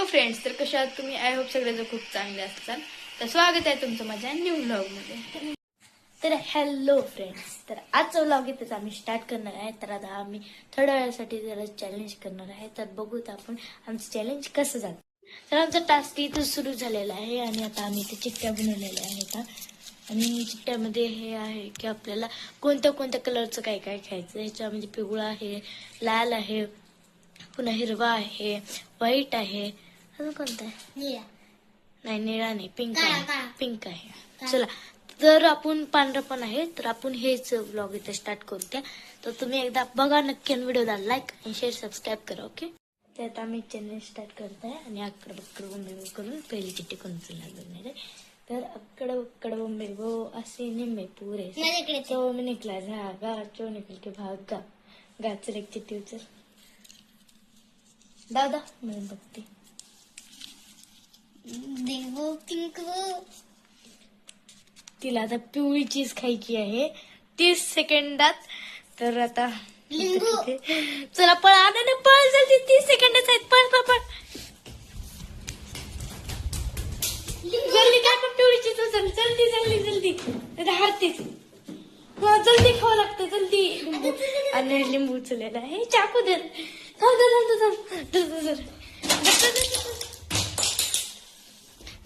Hello friends तर कशा आहात तुम्ही? आय होप सगळेजण खूप चांगले असतात तर स्वागत आहे तुमचं माझ्या न्यू मध्ये तर हॅलो फ्रेंड्स तर आजचा व्लॉग इथेच आम्ही स्टार्ट करणार आहे. तर आता आम्ही थोड्या वेळासाठी जरा चॅलेंज करणार आहे. तर बघूत आपण आमचं चॅलेंज कसं जातं. तर आमचा टास्क इथं सुरू झालेला आहे आणि आता आम्ही ते चिठ्ठ्या बनवलेल्या आहेत आणि चिठ्ठ्यामध्ये हे आहे की आपल्याला कोणत्या कोणत्या कलरचं काय काय खायचं ह्याच्यामध्ये पिवळा आहे लाल आहे पुन्हा हिरवा आहे व्हाईट आहे. अजून कोणता आहे निळा नाही निळा नाही पिंक काळा, आहे. काळा. पिंक आहे. चला तर आपण पांढरा पण आहे तर आपण हेच ब्लॉग इथे स्टार्ट करूया. तर तुम्ही एकदा बघा नक्की आणि व्हिडिओला लाईक आणि शेअर सबस्क्राईब करा ओके त्यात आम्ही चॅनल स्टार्ट करत आहे आणि अक्कड बक्कड बोंबे बो करून पहिली चिठ्ठी कोणचं लागणार आहे तर अक्कड बक्कड बोंबे बो असे निम्मे पुरे माझ्याकडे ते. तो मी निकला धागा चो निकल के भाग गा. गा चल एक चिठ्ठी उचल. दादा म्हणून बघते. देवो पिंक तिला आता पिवळी चीज खायची आहे. तीस सेकंदात. तर आता लिंबू. चला पळ आता ना पळ जल्दी तीस सेकंदच आहेत. पळ पळ पळ. जल्दी काय पण पिवळी चीज उचल. जल्दी जल्दी जल्दी. हारतीच हा जल्दी खावं लागतं. जल्दी. लिंबू. आणि लिंबू उचललेला आहे. चाकू दे थांब थांब थांब थांब धर, धर, धर. धर, धर, धर, धर.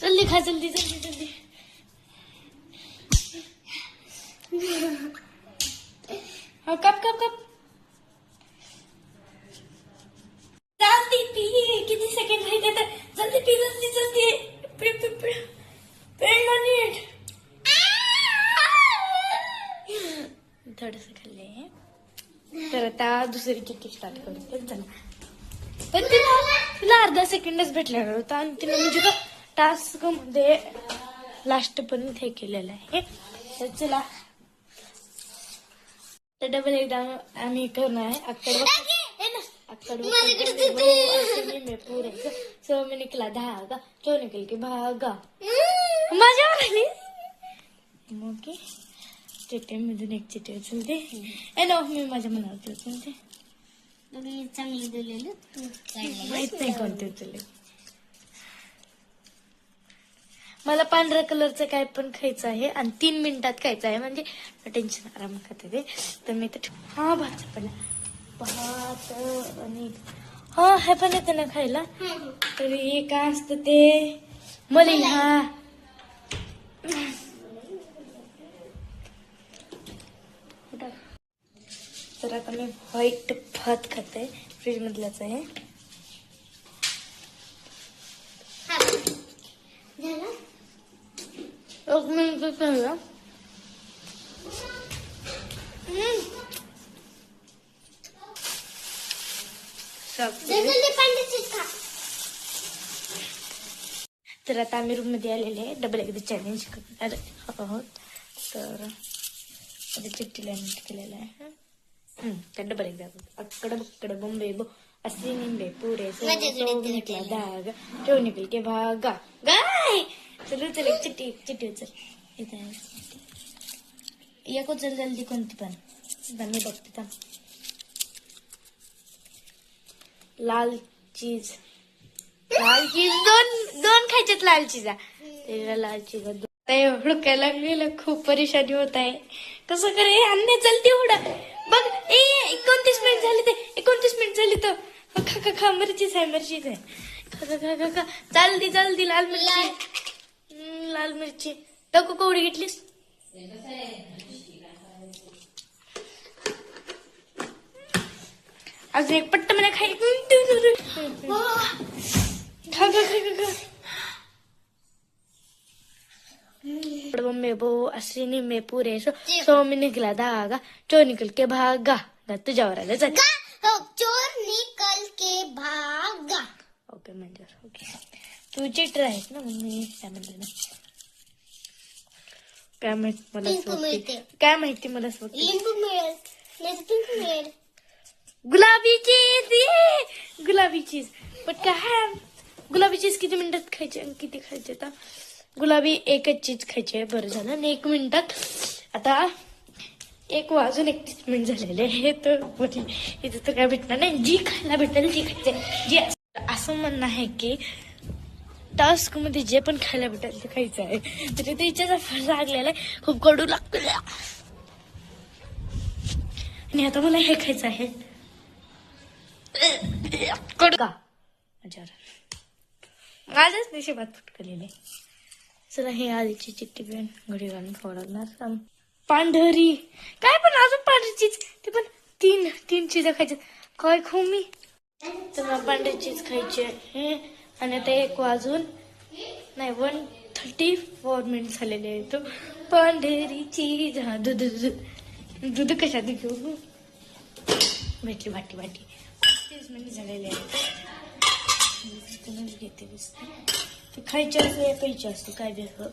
जल्दी खा जल्दी जल्दी जल्दी हा कप कप कप. जल्दी पी किती सेकंड राहिले तर. जल्दी पी जल्दी जल्दी पी पी पी पेडला नीट थोडस खाल्ले तर आता दुसरी चिठ्ठी स्टार्ट करते चला. पण तिला तिला अर्धा सेकंडच भेटलेला होता. आणि तिला म्हणजे का टास्कमध्ये लास्ट पर्यंत हे केलेलं आहे. तर चला. तर डबल एकदा आम्ही करणार आहे. अक्कड पुरे सो मी निकला धागा. चो निकल की भागा. माझ्यावर आली मग चिठ्ठीमधून एक चिठ्ठी उचलते ए नो मी माझ्या मनावरती उचलते चांगली दिलेलं. तू. माहीत नाही कोणते उचलले. मला पांढऱ्या कलरचं काय पण खायचं आहे आणि तीन मिनिटात खायचं आहे. म्हणजे टेन्शन आराम खाते ते तर मी तर हा भात पण. भात आणि हा हे पण येतं ना खायला. तर हे काय असतं ते? मलिहा तर आता मी व्हाईट भात खाते. फ्रीज मधलाच आहे हा. झालं एक मिनिट खा तर आता आम्ही रूममध्ये आलेले आहे डबल एकदा चॅलेंज करणार आहोत तर आता चिठ्ठीला नीट केलेलं आहे हम्म, तर डबल एकदा अक्कड बक्कड बॉम्बे बो असे निंबे पुरे सो माझ्याकडे सो ते निकला धागा ठेव निकल के भागा गाय चल चल एक चिट्टी एक उचल. इथे एक उचल जल्दी कोणती पण. मी बघते थांब. लाल चीज. लाल चीज दोन दोन खायच्यात लाल चिजा. त्याला लाल चीज दोन. ते हुडकायला लागलेलं खूप परेशानी होत आहे. कसं करे अन्य चलते उडा बघ ए एकोणतीस मिनिट झाले ते. एकोणतीस मिनिट झाली तर खा खा खा मिरचीच आहे मरचीच आहे. खा खा खा खा खा. चालती चालती लाल मिरची. लाल मिरची। टाकू कवडी घेतलीस अजून एक पट्ट मला खाई। खा खा खा खा खा में अश्विनी में पूरे सो सो में निकला धागा चो निकल के भागा। आलं चल गा चोर निकल के भागा। ओके म्हणजे ओके। तू चिटर आहेस ना म्हणून मी काय म्हणलं ना काय माहीत मला पिंक मिळते. काय माहिती मला असं वाटते. लिंबू मिळेल नाही पिंक मिळेल गुलाबी चीज ये गुलाबी चीज पण काय गुलाबी चीज किती मिनिटात खायची? आणि किती खायचे आता? गुलाबी एकच चीज खायची. आहे बरं झालं. आणि एक मिनिटात आता एक वाजून एकतीस मिनिट झालेले आहे तर बोलली, इथं तर काय भेटणार नाही. जी खायला भेटेल ती खायचे जी असं म्हणणं आहे की टास्कमध्ये जे पण खायला भेटेल ते खायचं आहे. तर ते इच्छाचा फळ लागलेला आहे. खूप कडू लागतो आणि आता मला हे खायचं आहे. कडू. का? माझ्यावर माझ्याच नशिबात फुटकलेले. चला हे आधीची चिट्टी पेन घडी घालून खावं लागणार पांढरी. काय पण अजून पांढरी चीज ते पण तीन तीन चीज खायचे. काय खाऊ मी? तर मला पांढरी चीज खायची आहे. आणि आता एक वाजून नाही वन थर्टी फोर मिनिट झालेले आहे तो पांढरी चीज दूध दूध कशात घेऊ? भेटली वाटी वाटी. तीस मिनिट झालेले आहेत. घेते ते खायचे असते या प्यायचे असते काय वेगळं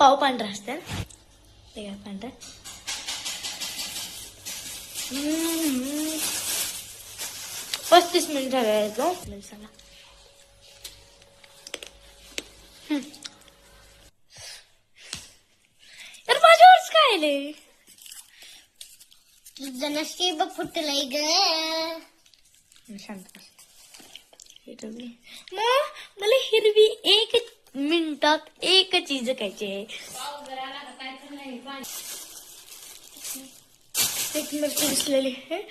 पाव पांढरा असते ते काय पांढरा. पस्तीस मिनिट झाले तो. तर माझ्यावरच काय आले तुझं नशीब फुटलंय ग. शांत मग मला हिरवी एक मिनिटात एक चीज खायची आहे. एक मिरची दिसलेली आहे.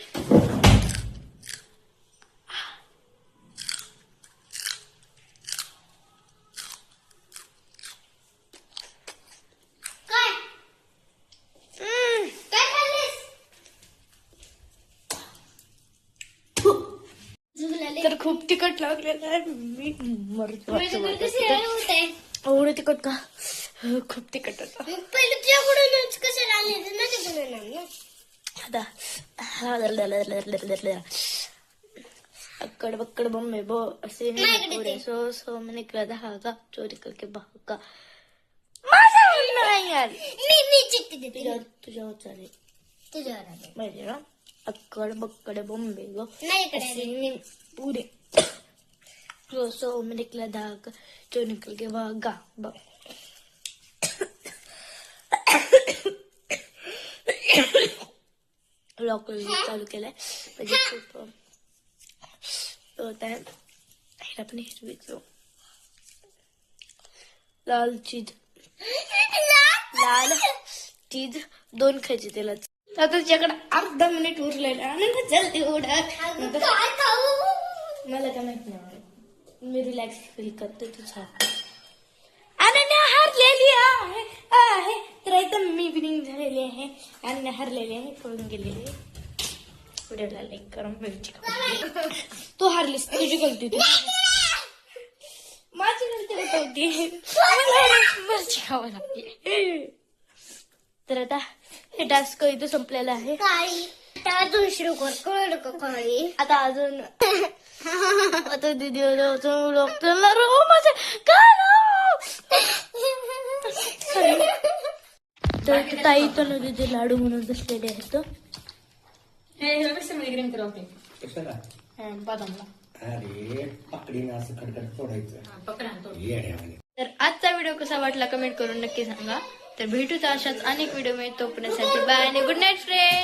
तर खूप तिखट लागलेलं आहे. मी मरतो एवढं तिखट का? खूप तिखट होतं. अक्कड़ बक्कड़ बम्बे बो असे माझ्याकडे पुरे. सो सो मैंने कहा धागा चोरी करके भागा म्हणणं नाही यार मी मी चिठ्ठी देते तुझ्यावर तुझ्यावर चालेल तुझ्यावर आले माहिती ना अक्कड़ बक्कड़ बम्बे गो माझ्याकडे ऐसे में पूरे सो सो में निकला धागा जो निकल के भागा ब- लॉक चालू केलाय म्हणजे खूप होत आहे हिला पण हिरवी घेऊ. लाल चीज़। लाल चीज़ दोन खायचे त्याला। अर्धा मिनिट जल्दी उडत फील करते तुझा अनन्या हरलेली आहे. आहे. अनन्या हरलेली आहे पळून गेलेली व्हिडिओला लाईक करून. तू हारलीस तुझी गलती होती. माझी गलती होती मिरची खावं लागली. तर आता हे टास्क इथं संपलेलं आहे. आता कर. अजून आता दीदी तर इथे ताई दीदी लाडू म्हणून बसलेले आहेत. कशाला? हा, बदामला. अरे पकडीनं असं खडखड तोडायचं. येड्यावानी. तर आजचा व्हिडिओ कसा वाटला कमेंट करून नक्की सांगा. तर भेटूच अशाच अनेक व्हिडिओ मिळतो तोपर्यंत बाय आणि गुड नाईट फ्रेंड